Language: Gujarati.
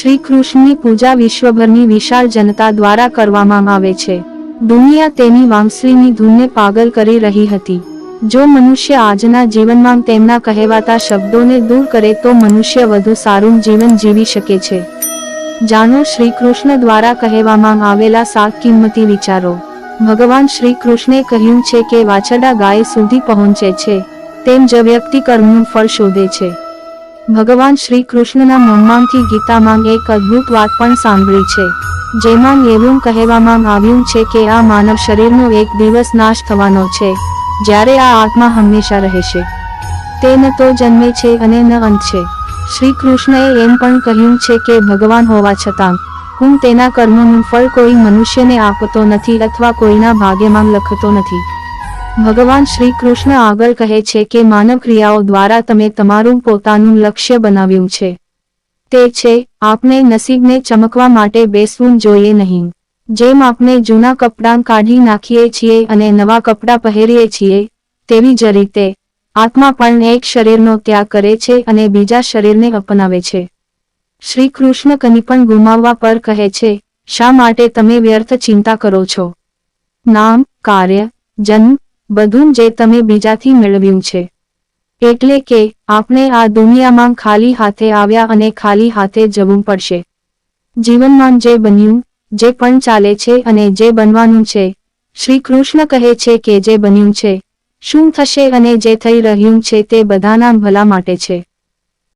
શ્રી કૃષ્ણની પૂજા વિશ્વભરની વિશાળ જનતા દ્વારા કરવામાં આવે છે. દુનિયા તેની વાંસળીની ધૂનને પાગલ કરી રહી હતી. જો મનુષ્ય આજના જીવનમાં તેમના કહેવાતા શબ્દોને દૂર કરે તો મનુષ્ય વધુ સારું જીવન જીવી શકે છે. જાણો શ્રી કૃષ્ણ દ્વારા કહેવામાં આવેલા સાત કિંમતી વિચારો. ભગવાન શ્રી કૃષ્ણે કહ્યું છે કે વાછડા ગાય સુધી પહોંચે છે. તેમ જ વ્યક્તિ કર્મનું ફળ શોધે છે. ભગવાન શ્રી કૃષ્ણના મોંમાંથી ગીતામાં એક અદ્ભુત વાત પણ સાંભળી છે, જેમાં એવું કહેવામાં આવ્યું છે કે આ માનવ શરીરનો એક દિવસ નાશ થવાનો છે, જ્યારે આ આત્મા હંમેશા રહેશે તે ન તો જન્મે છે અને ન અંત છે. શ્રી કૃષ્ણએ એમ પણ કહ્યું છે કે ભગવાન હોવા છતાં, હું તેના કર્મોનું ફળ કોઈ મનુષ્યને આપતો નથી અથવા કોઈના ભાગ્યમાં લખતો નથી. ભગવાન શ્રી કૃષ્ણ આગળ કહે છે કે માનવ ક્રિયાઓ દ્વારા તમે તમારું પોતાનું લક્ષ્ય બનાવ્યું છે. તે છે આપણે નસીબને ચમકવા માટે બેસવું જોઈએ નહીં. જેમ આપણે જૂના કપડાં કાઢી નાખીએ છીએ અને નવા કપડાં પહેરીએ છીએ, તેવી જ રીતે, આત્મા પણ એક શરીરનો ત્યાગ કરે છે અને બીજા શરીરને અપનાવે છે. શ્રી કૃષ્ણ કની પણ ગુમાવવા પર કહે છે, શા માટે તમે વ્યર્થ ચિંતા કરો છો? નામ, કાર્ય, જન્મ બધું જે તમે બીજાથી મેળવ્યું છે. એટલે કે, આપણે આ દુનિયામાં ખાલી હાથે આવ્યા અને ખાલી હાથે જવું પડશે. જીવનમાં જે બન્યું, જે પણ ચાલે છે અને જે બનવાનું છે, શ્રી કૃષ્ણ કહે છે કે જે બન્યું છે, શું થશે અને જે થઈ રહ્યું છે તે બધાના ભલા માટે છે.